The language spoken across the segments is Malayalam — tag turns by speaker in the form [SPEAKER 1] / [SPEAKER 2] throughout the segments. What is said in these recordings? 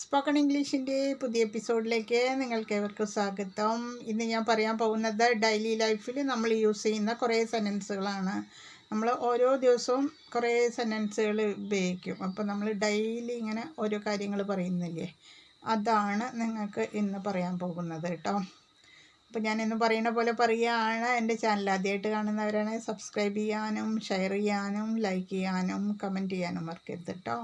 [SPEAKER 1] സ്പോക്കൺ ഇംഗ്ലീഷിന്റെ പുതിയ എപ്പിസോഡിലേക്ക് നിങ്ങൾക്ക് ഏവർക്കും സ്വാഗതം. ഇന്ന് ഞാൻ പറയാൻ പോകുന്നത് ഡെയിലി ലൈഫിൽ നമ്മൾ യൂസ് ചെയ്യുന്ന കുറേ സെന്റൻസുകളാണ് നമ്മൾ ഓരോ ദിവസവും കുറേ സെന്റൻസുകൾ ഉപയോഗിക്കും. അപ്പോൾ നമ്മൾ ഡെയിലി ഇങ്ങനെ ഓരോ കാര്യങ്ങൾ പറയുന്നില്ലേ? അതാണ് നിങ്ങൾക്ക് ഇന്ന് പറയാൻ പോകുന്നത് കേട്ടോ. അപ്പോൾ ഞാൻ ഇന്ന് പറയുന്ന പോലെ പറയുകയാണ്. എന്റെ ചാനൽ ആദ്യമായിട്ട് കാണുന്നവരാണ് സബ്സ്ക്രൈബ് ചെയ്യാനും ഷെയർ ചെയ്യാനും ലൈക്ക് ചെയ്യാനും കമന്റ് ചെയ്യാനും മറക്കരുത് കേട്ടോ.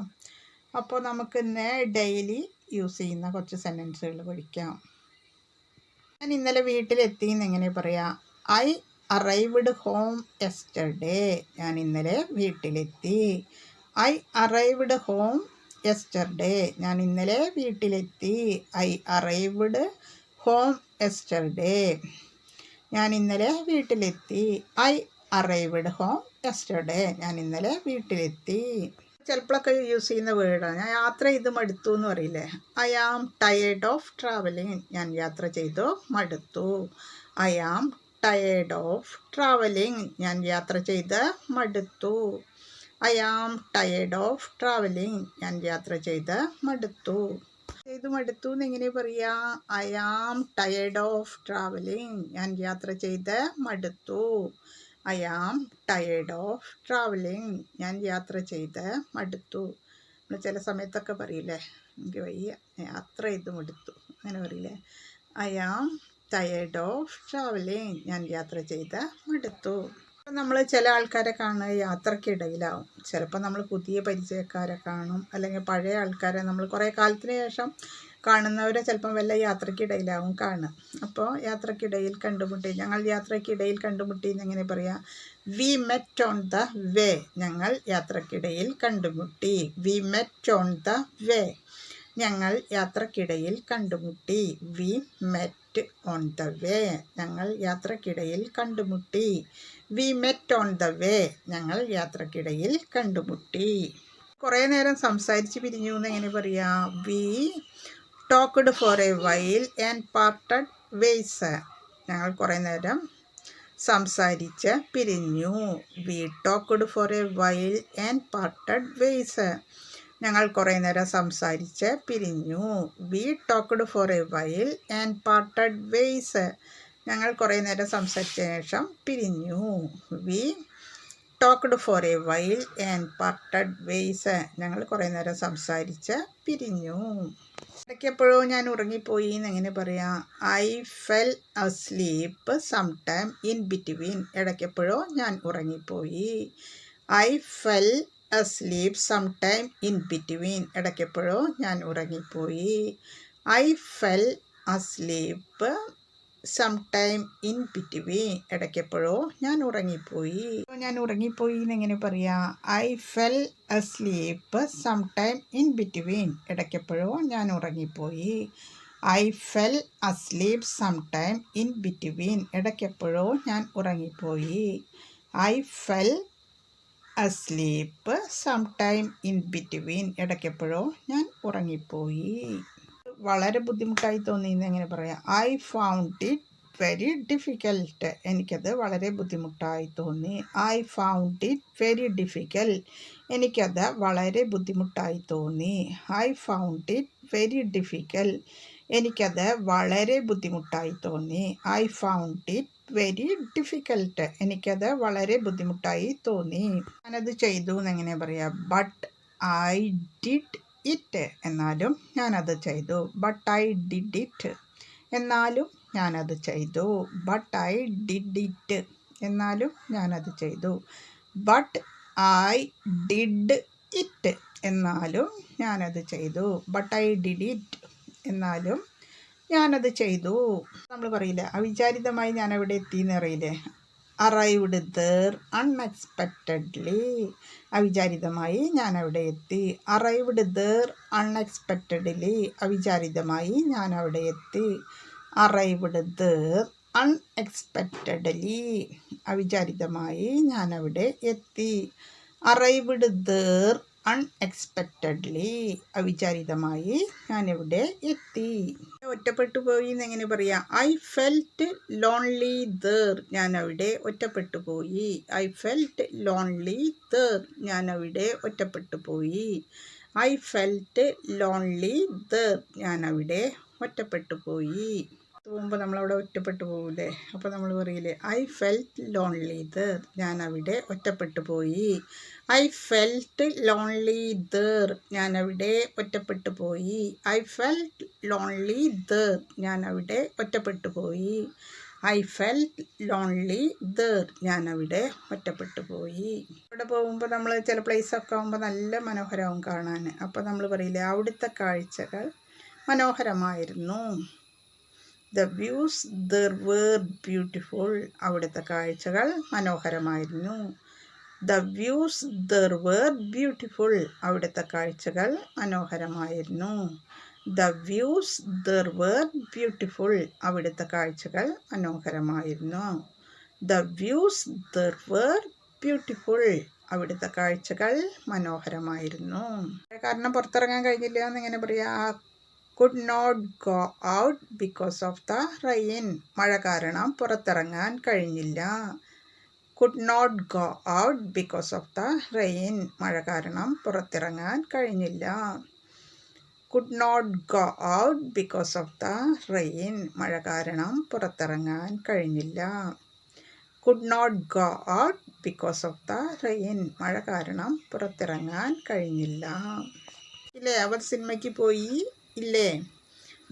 [SPEAKER 1] അപ്പോൾ നമുക്കിന്ന് ഡെയിലി യൂസ് ചെയ്യുന്ന കുറച്ച് സെന്റൻസുകൾ പഠിക്കാം. ഞാൻ ഇന്നലെ വീട്ടിലെത്തി എങ്ങനെ പറയാം? ഐ അറൈവ്ഡ് ഹോം എസ്റ്റർഡേ ഞാൻ ഇന്നലെ വീട്ടിലെത്തി. ഐ അറൈവ്ഡ് ഹോം എസ്റ്റർഡേ ഞാൻ ഇന്നലെ വീട്ടിലെത്തി. ഐ അറൈവ്ഡ് ഹോം എസ്റ്റർഡേ ഞാൻ ഇന്നലെ വീട്ടിലെത്തി. ഐ അറൈവ്ഡ് ഹോം എസ്റ്റർഡേ ഞാൻ ഇന്നലെ വീട്ടിലെത്തി. ചിലപ്പോഴൊക്കെ യൂസ് ചെയ്യുന്ന വേർഡാണ് ഞാൻ യാത്ര ചെയ്ത് മടുത്തു എന്ന് പറയില്ലേ? I am tired of travelling ഞാൻ യാത്ര ചെയ്തു മടുത്തു. I am tired of travelling ഞാൻ യാത്ര ചെയ്ത് മടുത്തു. I am tired of travelling ഞാൻ യാത്ര ചെയ്ത് മടുത്തു. ചെയ്ത് മടുത്തു എന്ന് എങ്ങനെ പറയാ? I am tired of travelling ഞാൻ യാത്ര ചെയ്ത് മടുത്തു. I am tired of travelling ഞാൻ യാത്ര ചെയ്ത് മടുത്തു. നമ്മൾ ചില സമയത്തൊക്കെ പറയില്ലേ എനിക്ക് വയ്യ യാത്ര ചെയ്ത് മടുത്തു. അങ്ങനെ പറയില്ലേ I am tired of travelling ഞാൻ യാത്ര ചെയ്ത് മടുത്തു. നമ്മൾ ചില ആൾക്കാരെ കാണുക യാത്രക്കിടയിലാവും ചിലപ്പോൾ നമ്മൾ പുതിയ പരിചയക്കാരെ കാണും. അല്ലെങ്കിൽ പഴയ ആൾക്കാരെ നമ്മൾ കുറേ കാലത്തിന് ശേഷം കാണുന്നവരെ ചിലപ്പം വല്ല യാത്രക്കിടയിലാവും കാണുക. അപ്പോൾ യാത്രക്കിടയിൽ കണ്ടുമുട്ടി ഞങ്ങൾ യാത്രക്കിടയിൽ കണ്ടുമുട്ടി എന്നെങ്ങനെ പറയാം? We met on the way ഞങ്ങൾ യാത്രക്കിടയിൽ കണ്ടുമുട്ടി. We met on the way ഞങ്ങൾ യാത്രക്കിടയിൽ കണ്ടുമുട്ടി. We met on the way ഞങ്ങൾ യാത്രക്കിടയിൽ കണ്ടുമുട്ടി. We met on the way ഞങ്ങൾ യാത്രക്കിടയിൽ കണ്ടുമുട്ടി. കുറേ നേരം സംസാരിച്ച് പിരിഞ്ഞു എന്ന് എങ്ങനെ പറയാം? We talked for a while and parted ways ഞങ്ങൾ കുറേ നേരം സംസാരിച്ച് പിരിഞ്ഞു. We talked for a while and parted ways ഞങ്ങൾ കുറേ നേരം സംസാരിച്ച് പിരിഞ്ഞു. We talked for a while and parted ways ഞങ്ങൾ കുറേ നേരം സംസാരിച്ച ശേഷം പിരിഞ്ഞു. We talked for a while and parted ways ഞങ്ങൾ കുറേ നേരം സംസാരിച്ച് പിരിഞ്ഞു. ഇടയ്ക്കെപ്പോഴോ ഞാൻ ഉറങ്ങിപ്പോയി എന്ന് എങ്ങനെ പറയാം. I fell asleep some time in between ഇടയ്ക്കെപ്പോഴോ ഞാൻ ഉറങ്ങിപ്പോയി. I fell asleep some time in between ഇടയ്ക്കെപ്പോഴോ ഞാൻ ഉറങ്ങിപ്പോയി. I fell asleep some time in between ഇടയ്ക്കെപ്പോഴോ ഞാൻ ഉറങ്ങിപ്പോയി. ഞാൻ ഉറങ്ങിപ്പോയി എന്നെങ്ങനെ പറയാം? I fell asleep some time in between ഇടയ്ക്കെപ്പോഴോ ഞാൻ ഉറങ്ങിപ്പോയി. I fell asleep some time in between ഇടയ്ക്കെപ്പോഴോ ഞാൻ ഉറങ്ങിപ്പോയി. I fell asleep some time in between ഇടയ്ക്കെപ്പോഴോ ഞാൻ ഉറങ്ങിപ്പോയി. വളരെ ബുദ്ധിമുട്ടായി തോന്നി എന്ന് എങ്ങനെ പറയാം? I found it very difficult എനിക്കത് വളരെ ബുദ്ധിമുട്ടായി തോന്നി. I found it very difficult എനിക്കത് വളരെ ബുദ്ധിമുട്ടായി തോന്നി. I found it very difficult എനിക്കത് വളരെ ബുദ്ധിമുട്ടായി തോന്നി. I found it very difficult എനിക്കത് വളരെ ബുദ്ധിമുട്ടായി തോന്നി. ഞാനത് ചെയ്തു എന്നെങ്ങനെ പറയാം? ബട്ട് ഐ ഡിഡ് ഇറ്റ് എന്നാലും ഞാനത് ചെയ്തു. ബട്ട് ഐ ഡിഡ് ഇറ്റ് എന്നാലും ഞാനത് ചെയ്തു. ബട്ട് ഐ ഡിഡ് ഇറ്റ് എന്നാലും ഞാനത് ചെയ്തു. ബട്ട് ഐ ഡിഡ് ഇറ്റ് എന്നാലും ഞാനത് ചെയ്തു. ബട്ട് ഐ ഡിഡ് ഇറ്റ് എന്നാലും ഞാനത് ചെയ്തു. നമ്മൾ പറയില്ല? അവിചാരിതമായി ഞാൻ അവിടെ എന്നറിയില്ലേ അറിയില്ലേ? അറൈവ്ഡ് ദർ അൺഎക്സ്പെക്റ്റഡ്ലി അവിചാരിതമായി ഞാൻ അവിടെ എത്തി. അറൈവ്ഡ് ദർ അൺഎക്സ്പെക്റ്റഡ്ലി അവിചാരിതമായി ഞാൻ അവിടെ എത്തി. അറൈവ്ഡ് ദർ അൺഎക്സ്പെക്റ്റഡ്ലി അവിചാരിതമായി ഞാൻ അവിടെ എത്തി. അറൈവ്ഡ് ദർ അൺഎക്സ്പെക്റ്റഡ്ലി അവിചാരിതമായി ഞാനിവിടെ എത്തി. ഒറ്റപ്പെട്ടു പോയി എന്ന് എങ്ങനെ പറയാം? ഐ ഫെൽറ്റ് ലോൺലി ദർ ഞാൻ അവിടെ ഒറ്റപ്പെട്ടു പോയി. ഐ ഫെൽറ്റ് ലോൺലി ദർ ഞാൻ അവിടെ ഒറ്റപ്പെട്ടു പോയി. ഐ ഫെൽറ്റ് ലോൺലി ദർ ഞാൻ അവിടെ ഒറ്റപ്പെട്ടു പോയി. പോകുമ്പോൾ നമ്മളവിടെ ഒറ്റപ്പെട്ടു പോകില്ലേ അപ്പോൾ നമ്മൾ പറയില്ലേ ഐ ഫെൽറ്റ് ലോൺലി ദർ ഞാൻ അവിടെ ഒറ്റപ്പെട്ടു പോയി. ഐ ഫെൽറ്റ് ലോൺലി ദർ ഞാൻ അവിടെ ഒറ്റപ്പെട്ടു പോയി. ഐ ഫെൽറ്റ് ലോൺലി ദർ ഞാൻ അവിടെ ഒറ്റപ്പെട്ടു പോയി. ഐ ഫെൽറ്റ് ലോൺലി ദർ ഞാൻ അവിടെ ഒറ്റപ്പെട്ടു പോയി. അവിടെ പോകുമ്പോൾ നമ്മൾ ചില പ്ലേസൊക്കെ ആകുമ്പോൾ നല്ല മനോഹരമാവും കാണാൻ. അപ്പോൾ നമ്മൾ പറയില്ലേ അവിടുത്തെ കാഴ്ചകൾ മനോഹരമായിരുന്നു. The views there were beautiful. അവിടുത്തെ കാഴ്ചകൾ മനോഹരമായിരുന്നു. The views there were beautiful. അവിടുത്തെ കാഴ്ചകൾ മനോഹരമായിരുന്നു. The views there were beautiful. അവിടുത്തെ കാഴ്ചകൾ മനോഹരമായിരുന്നു. The views there were beautiful. അവിടുത്തെ കാഴ്ചകൾ മനോഹരമായിരുന്നു. കാരണം പുറത്തിറങ്ങാൻ കഴിഞ്ഞില്ല എന്നിങ്ങനെ പറയാ. Could not go out because of the rain മഴ കാരണം പുറത്തിറങ്ങാൻ കഴിഞ്ഞില്ല. Could not go out because of the rain മഴ കാരണം പുറത്തിറങ്ങാൻ കഴിഞ്ഞില്ല. Could not go out because of the rain മഴ കാരണം പുറത്തിറങ്ങാൻ കഴിഞ്ഞില്ല. Could not go out because of the rain മഴ കാരണം പുറത്തിറങ്ങാൻ കഴിഞ്ഞില്ല. ഇല്ലേ? അവർ സിനിമയ്ക്ക് പോയി. ഇല്ലേ?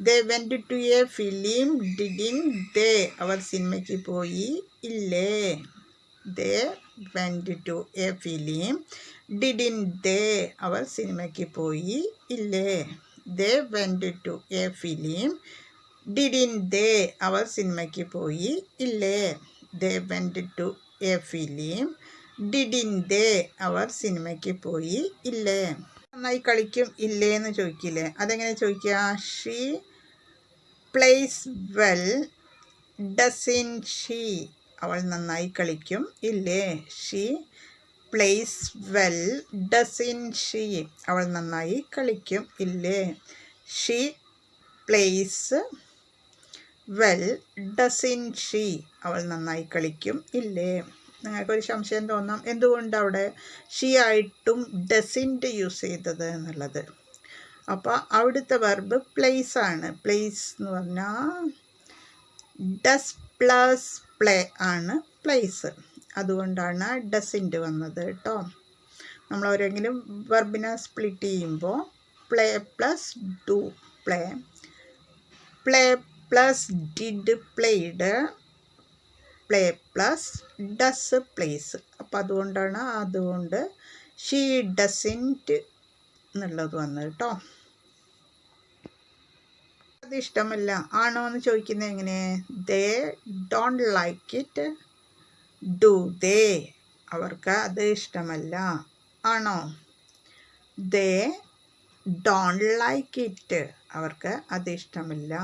[SPEAKER 1] They went to a film didn't they അവർ സിനിമയ്ക്ക് പോയി. ഇല്ലേ? They went to a film didn't they അവർ സിനിമയ്ക്ക് പോയി. ഇല്ലേ? They went to a film didn't they അവർ സിനിമയ്ക്ക് പോയി. ഇല്ലേ? They went to a film didn't they അവർ സിനിമയ്ക്ക് പോയി. ഇല്ലേ? നന്നായി കളിക്കും ഇല്ലേന്ന് ചോദിക്കില്ലേ? അതെങ്ങനെ ചോദിക്കുക? She plays well doesn't she അവൾ നന്നായി കളിക്കും ഇല്ലേ? She plays well doesn't she അവൾ നന്നായി കളിക്കും ഇല്ലേ? She plays well doesn't she അവൾ നന്നായി കളിക്കും ഇല്ലേ? നിങ്ങൾക്കൊരു സംശയം തോന്നാം. എന്തുകൊണ്ട് അവിടെ ഷീ ആയിട്ടും ഡസിന്റ് യൂസ് ചെയ്തത് എന്നുള്ളത്. അപ്പോൾ അവിടുത്തെ വെർബ് പ്ലേസ് ആണ്. പ്ലേസ് എന്ന് പറഞ്ഞാൽ ഡസ് പ്ലസ് പ്ലേ ആണ് പ്ലേസ് അതുകൊണ്ടാണ് ഡസിന്റ് വന്നത് കേട്ടോ നമ്മൾ ഓരോങ്കിലും വെർബിനെ സ്പ്ലിറ്റ് ചെയ്യുമ്പോൾ play plus do play play plus did played play plus does plays അപ്പം അതുകൊണ്ടാണ് അതുകൊണ്ട് ഷീ ഡസിന്റ് എന്നുള്ളത് വന്നത് കേട്ടോ അത് ഇഷ്ടമല്ല. ആണോ എന്ന് ചോദിക്കുന്നത് എങ്ങനെ? They don't like it do they അവർക്ക് അത് ഇഷ്ടമല്ല. ആണോ? ദേ ഡോണ്ട് ലൈക്ക് ഇറ്റ് അവർക്ക് അത് ഇഷ്ടമല്ല.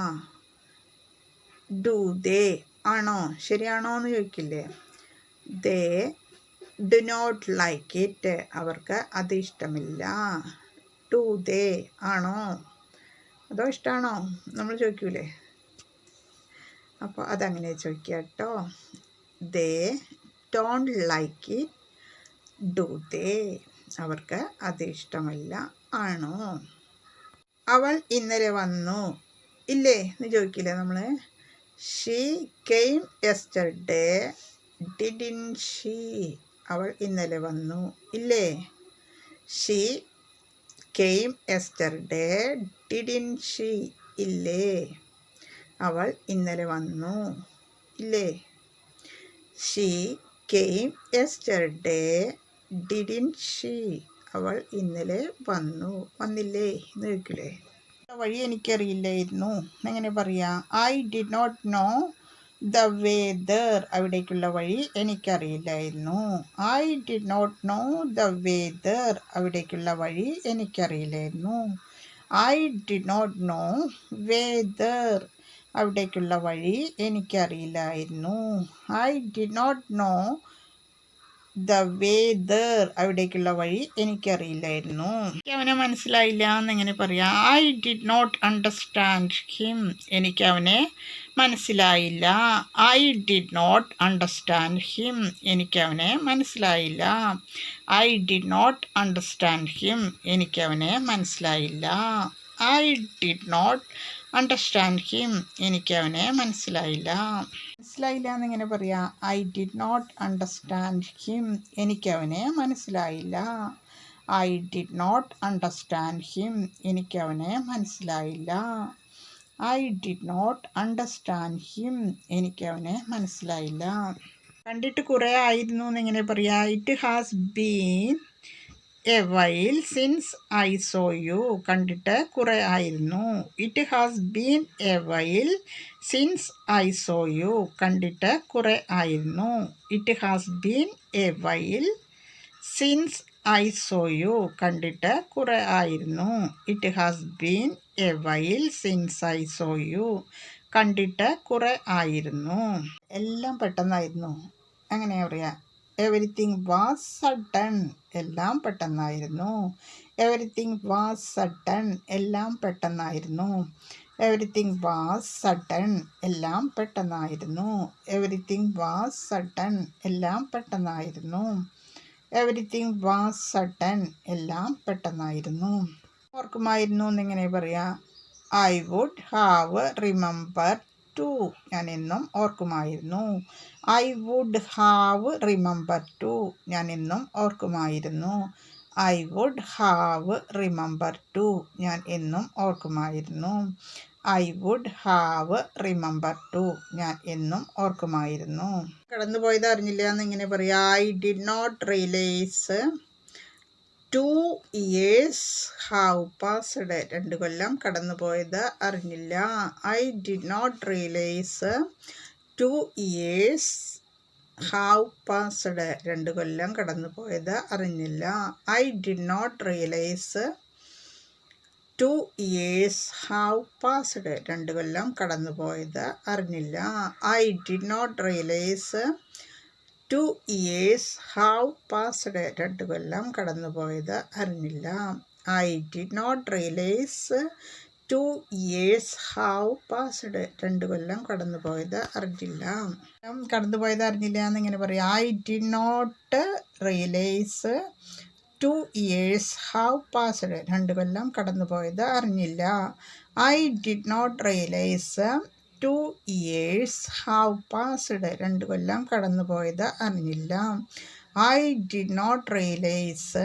[SPEAKER 1] ഡു ദേ ആണോ? ശരിയാണോ എന്ന് ചോദിക്കില്ലേ? They do not like it അവർക്ക് അത് ഇഷ്ടമില്ല. ടു ദേ ആണോ? അതോ ഇഷ്ടമാണോ നമ്മൾ ചോദിക്കൂലേ? അപ്പോൾ അതങ്ങനെ ചോദിക്കുക കേട്ടോ. They don't like it do they അവർക്ക് അത് ഇഷ്ടമല്ല. ആണോ? അവൾ ഇന്നലെ വന്നു. ഇല്ലേ? എന്ന് ചോദിക്കില്ലേ നമ്മൾ she came yesterday didn't she അവൾ ഇന്നലെ വന്നു. ഇല്ലേ? She came yesterday didn't she ഇല്ലേ? അവൾ ഇന്നലെ വന്നു. ഇല്ലേ? She came yesterday didn't she അവൾ ഇന്നലെ വന്നു. വന്നില്ലേ? എന്ന് ചോദിക്കില്ലേ വഴി എനിക്കറിയില്ലായിരുന്നു. എങ്ങനെ പറയാം? I did not know the way there അവിടേക്കുള്ള വഴി എനിക്കറിയില്ലായിരുന്നു. I did not know the way there അവിടേക്കുള്ള വഴി എനിക്കറിയില്ലായിരുന്നു. I did not know way there അവിടേക്കുള്ള വഴി എനിക്കറിയില്ലായിരുന്നു. I did not know the way there അവിടേക്കുള്ള വഴി എനിക്കറിയില്ലായിരുന്നു. എനിക്ക് അവനെ മനസ്സിലായില്ല എന്നെങ്ങനെ പറയാം I did not understand him എനിക്ക് അവനെ മനസ്സിലായില്ല. I did not understand him എനിക്ക് അവനെ മനസ്സിലായില്ല. I did not understand him എനിക്ക് അവനെ മനസ്സിലായില്ല. I did not understand him എനിക്കവനെ മനസ്സിലായില്ല മനസ്സിലായില്ല. എന്നിങ്ങനെ പറയാം I did not understand him എനിക്കവനെ മനസ്സിലായില്ല. I did not understand him എനിക്കവനെ മനസ്സിലായില്ല. I did not understand him എനിക്കവനെ മനസ്സിലായില്ല. കണ്ടിട്ട് കുറേ ആയിരുന്നു എന്നിങ്ങനെ പറയാം it has been a while since I saw you കണ്ടിട്ട് കുറേ ആയിരുന്നു. It has been a while since I saw you കണ്ടിട്ട് കുറേ ആയിരുന്നു. It has been a while since I saw you കണ്ടിട്ട് കുറേ ആയിരുന്നു. It has been a while since I saw you കണ്ടിട്ട് കുറേ ആയിരുന്നു. എല്ലാം പെട്ടെന്നായിരുന്നു. അങ്ങനെയാ പറയാ? എവറിത്തിങ് വാസ് സഡൻ എല്ലാം പെട്ടെന്നായിരുന്നു. എവരിത്തിങ് വാസ് സഡൻ എല്ലാം പെട്ടെന്നായിരുന്നു. എവരിത്തിങ് വാസ് സഡൻ എല്ലാം പെട്ടെന്നായിരുന്നു. എവരിത്തിങ് വാസ് സഡൻ എല്ലാം പെട്ടെന്നായിരുന്നു. എവരിത്തിങ് വാസ് സഡൻ എല്ലാം പെട്ടെന്നായിരുന്നു. ഓർക്കുമായിരുന്നു എന്നിങ്ങനെ പറയാം. I would have remember to ഞാൻ എന്നും ഓർക്കുമായിരുന്നു. I would have remember to ഞാൻ എന്നും ഓർക്കുമായിരുന്നു. I would have remember to ഞാൻ എന്നും ഓർക്കുമായിരുന്നു. I would have remember to ഞാൻ എന്നും ഓർക്കുമായിരുന്നു. കടന്നുപോയത് അറിഞ്ഞില്ല എന്നിങ്ങനെ പറയാം I did not realise two years have passed രണ്ട് കൊല്ലം കടന്നുപോയത് അറിഞ്ഞില്ല. I did not realise two years have passed രണ്ട് കൊല്ലം കടന്നുപോയത് അറിഞ്ഞില്ല. I did not realise two years have passed രണ്ട് കൊല്ലം കടന്നുപോയത് അറിഞ്ഞില്ല. I did not realise two years have passed രണ്ട് കൊല്ലം കടന്നുപോയത് അറിഞ്ഞില്ല. I did not realise two years have passed രണ്ട് കൊല്ലം കടന്നുപോയത് അറിഞ്ഞില്ല. കടന്നുപോയത് അറിഞ്ഞില്ല എന്നിങ്ങനെ പറയും. I did not realise two years have passed രണ്ട് കൊല്ലം കടന്നുപോയത് അറിഞ്ഞില്ല. I did not realise two years have passed രണ്ട് കൊല്ലം കടന്നുപോയത് അറിഞ്ഞില്ല. I did not realise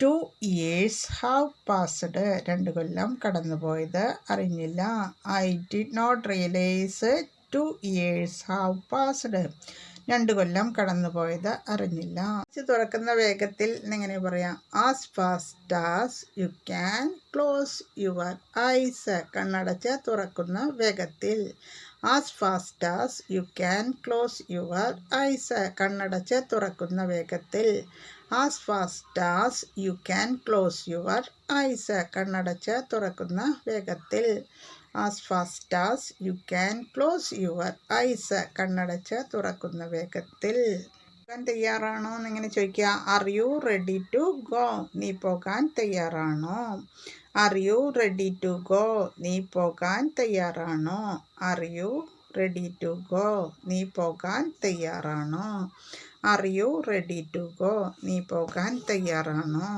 [SPEAKER 1] two years have passed രണ്ട് കൊല്ലം കടന്നുപോയത് അറിഞ്ഞില്ല. I did not realise two years have passed രണ്ട് കൊല്ലം കടന്നുപോയത് അറിഞ്ഞില്ല. തുറക്കുന്ന വേഗത്തിൽ എങ്ങനെ പറയാം? As fast as you can close your eyes കണ്ണടച്ച് തുറക്കുന്ന വേഗത്തിൽ. As fast as you can close your eyes കണ്ണടച്ച് തുറക്കുന്ന വേഗത്തിൽ. As fast as you can close your eyes കണ്ണടച്ച് തുറക്കുന്ന വേഗത്തിൽ. As fast as you can close your eyes കണ്ണടച്ച് തുറക്കുന്ന വേഗത്തിൽ. പോകാൻ തയ്യാറാണോ എന്നിങ്ങനെ ചോദിക്കുക. Are you ready to go നീ പോകാൻ തയ്യാറാണോ? Are you ready to go നീ പോകാൻ തയ്യാറാണോ? Are you ready to go നീ പോകാൻ തയ്യാറാണോ? Are you ready to go നീ പോകാൻ തയ്യാറാണോ?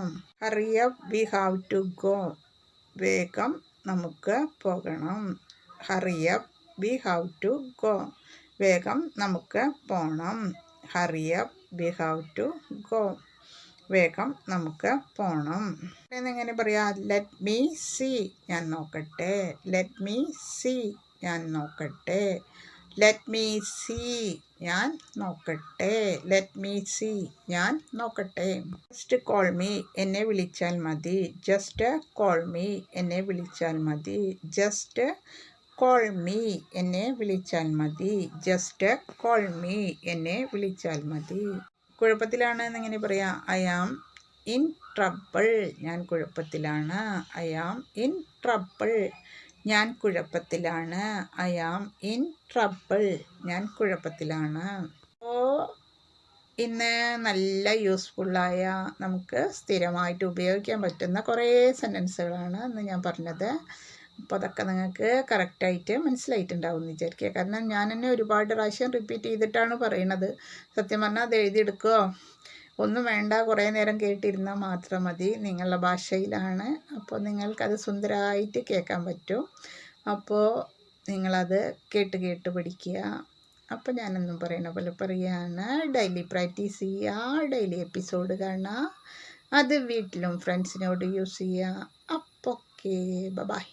[SPEAKER 1] Hurry up we have to go വേഗം നമുക്ക് പോകണം. Hurry up we have to go വേഗം നമുക്ക് പോകണം hurry up we have to go വേഗം നമുക്ക് പോകണം എന്നെങ്ങനെ പറയാം? ലെറ്റ് മീ സി ഞാൻ നോക്കട്ടെ. ലെറ്റ് മീ സി ഞാൻ നോക്കട്ടെ. ലെറ്റ് മീ സി ഞാൻ നോക്കട്ടെ. ലെറ്റ് മീ സി ഞാൻ നോക്കട്ടെ. ജസ്റ്റ് കോൾ മീ എന്നെ വിളിച്ചാൽ മതി. ജസ്റ്റ് കോൾ മീ എന്നെ വിളിച്ചാൽ മതി. ജസ്റ്റ് കോൾ മീ എന്നെ വിളിച്ചാൽ മതി. ജസ്റ്റ് കോൾ മീ എന്നെ വിളിച്ചാൽ മതി. കുഴപ്പത്തിലാണ് എന്നിങ്ങനെ പറയാം. ഐ ആം ഇൻ ട്രബിൾ ഞാൻ കുഴപ്പത്തിലാണ്. ഐ ആം ഇൻ ട്രബിൾ ഞാൻ കുഴപ്പത്തിലാണ്. ഐ ആം ഇൻ ട്രബിൾ ഞാൻ കുഴപ്പത്തിലാണ്. അപ്പോൾ ഇന്ന് നല്ല യൂസ്ഫുള്ളായ നമുക്ക് സ്ഥിരമായിട്ട് ഉപയോഗിക്കാൻ പറ്റുന്ന കുറേ സെന്റൻസുകളാണ് ഇന്ന് ഞാൻ പറഞ്ഞത്. അപ്പോൾ അതൊക്കെ നിങ്ങൾക്ക് കറക്റ്റായിട്ട് മനസ്സിലായിട്ടുണ്ടാവും എന്ന് വിചാരിക്കുക. കാരണം ഞാൻ തന്നെ ഒരുപാട് പ്രാവശ്യം റിപ്പീറ്റ് ചെയ്തിട്ടാണ് പറയണത്. സത്യം പറഞ്ഞാൽ അത് എഴുതിയെടുക്കുകയോ ഒന്നും വേണ്ട. കുറേ നേരം കേട്ടിരുന്നാൽ മാത്രം മതി. നിങ്ങളുടെ ഭാഷയിലാണ്. അപ്പോൾ നിങ്ങൾക്കത് സുന്ദരമായിട്ട് കേൾക്കാൻ പറ്റും. അപ്പോൾ നിങ്ങളത് കേട്ട് കേട്ട് പഠിക്കുക. അപ്പോൾ ഞാനൊന്നും പറയണ പോലെ പറയുകയാണ് ഡെയിലി പ്രാക്ടീസ് ചെയ്യുക. ഡെയിലി എപ്പിസോഡ് കാണുക. അത് വീട്ടിലും ഫ്രണ്ട്സിനോട് യൂസ് ചെയ്യുക. അപ്പോൾ ഓക്കെ ബൈ